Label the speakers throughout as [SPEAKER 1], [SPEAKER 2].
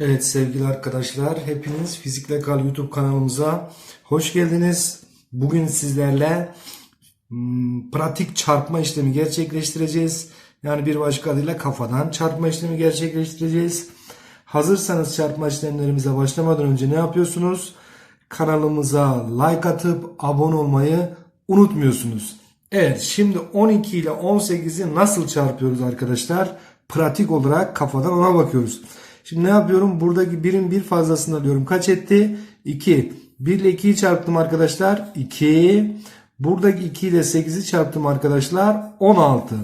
[SPEAKER 1] Evet sevgili arkadaşlar, hepiniz Fizikle Kal YouTube kanalımıza hoş geldiniz. Bugün sizlerle hmm, pratik çarpma işlemi gerçekleştireceğiz. Yani bir başka adıyla kafadan çarpma işlemi gerçekleştireceğiz. Hazırsanız çarpma işlemlerimize başlamadan önce ne yapıyorsunuz? Kanalımıza like atıp abone olmayı unutmuyorsunuz. Evet şimdi 12 ile 18'i nasıl çarpıyoruz arkadaşlar? Pratik olarak kafadan ona bakıyoruz. Şimdi ne yapıyorum? Buradaki birin bir fazlasını alıyorum. Kaç etti? 2. 1 ile 2'yi çarptım arkadaşlar. 2. Buradaki 2 ile 8'i çarptım arkadaşlar. 16.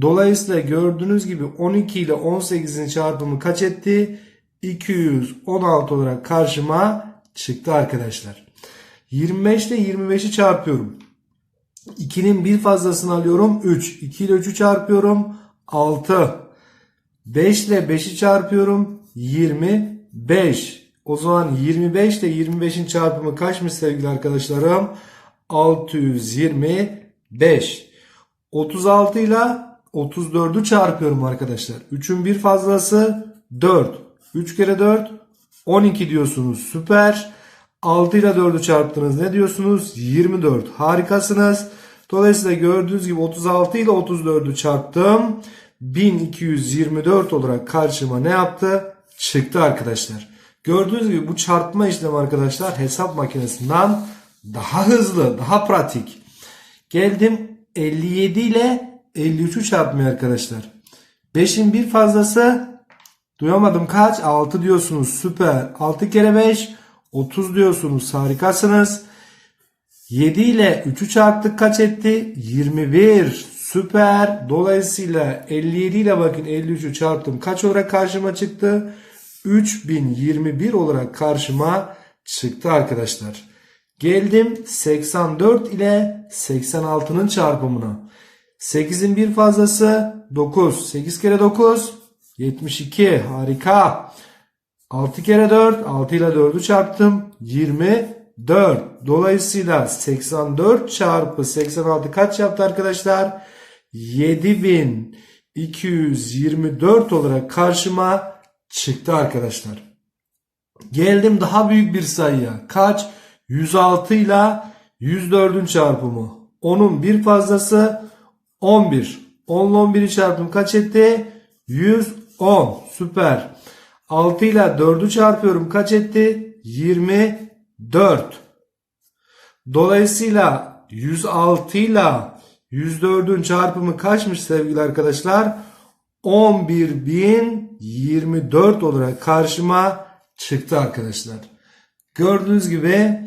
[SPEAKER 1] Dolayısıyla gördüğünüz gibi 12 ile 18'in çarpımı kaç etti? 216 olarak karşıma çıktı arkadaşlar. 25 ile 25'i çarpıyorum. 2'nin bir fazlasını alıyorum. 3. 2 ile 3'ü çarpıyorum. 6. 5 ile 5'i çarpıyorum. 25. O zaman 25 ile 25'in çarpımı kaçmış sevgili arkadaşlarım? 625. 36 ile 34'ü çarpıyorum arkadaşlar. 3'ün bir fazlası 4. 3 kere 4 12 diyorsunuz. Süper. 6 ile 4'ü çarptınız. Ne diyorsunuz? 24. Harikasınız. Dolayısıyla gördüğünüz gibi 36 ile 34'ü çarptım. 1224 olarak karşıma ne yaptı? Çıktı arkadaşlar. Gördüğünüz gibi bu çarpma işlemi arkadaşlar hesap makinesinden daha hızlı, daha pratik. Geldim 57 ile 53'ü çarpmaya arkadaşlar. 5'in bir fazlası duyamadım kaç? 6 diyorsunuz süper. 6 kere 5 30 diyorsunuz harikasınız. 7 ile 3'ü çarptık kaç etti? 21. Süper. Dolayısıyla 57 ile bakın 53'ü çarptım. Kaç olarak karşıma çıktı? 3021 olarak karşıma çıktı arkadaşlar. Geldim 84 ile 86'nın çarpımına. 8'in bir fazlası 9. 8 kere 9 72. Harika. 6 kere 4 6 ile 4'ü çarptım. 24. Dolayısıyla 84 çarpı 86 kaç yaptı arkadaşlar? 7224 olarak karşıma çıktı arkadaşlar. Geldim daha büyük bir sayıya. Kaç? 106 ile 104'ün çarpımı. Onun bir fazlası 11. 10 ile 11'i çarptım kaç etti? 110. Süper. 6 ile 4'ü çarpıyorum kaç etti? 24. Dolayısıyla 106 ile 104'ün çarpımı kaçmış sevgili arkadaşlar? 11.024 olarak karşıma çıktı arkadaşlar. Gördüğünüz gibi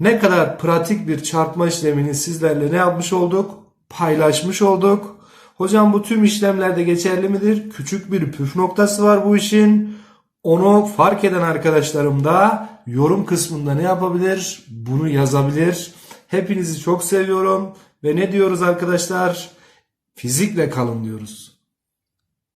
[SPEAKER 1] ne kadar pratik bir çarpma işlemini sizlerle ne yapmış olduk? Paylaşmış olduk. Hocam bu tüm işlemlerde geçerli midir? Küçük bir püf noktası var bu işin. Onu fark eden arkadaşlarım da yorum kısmında ne yapabilir? Bunu yazabilir. Hepinizi çok seviyorum ve ne diyoruz arkadaşlar? Fizikle kalın diyoruz.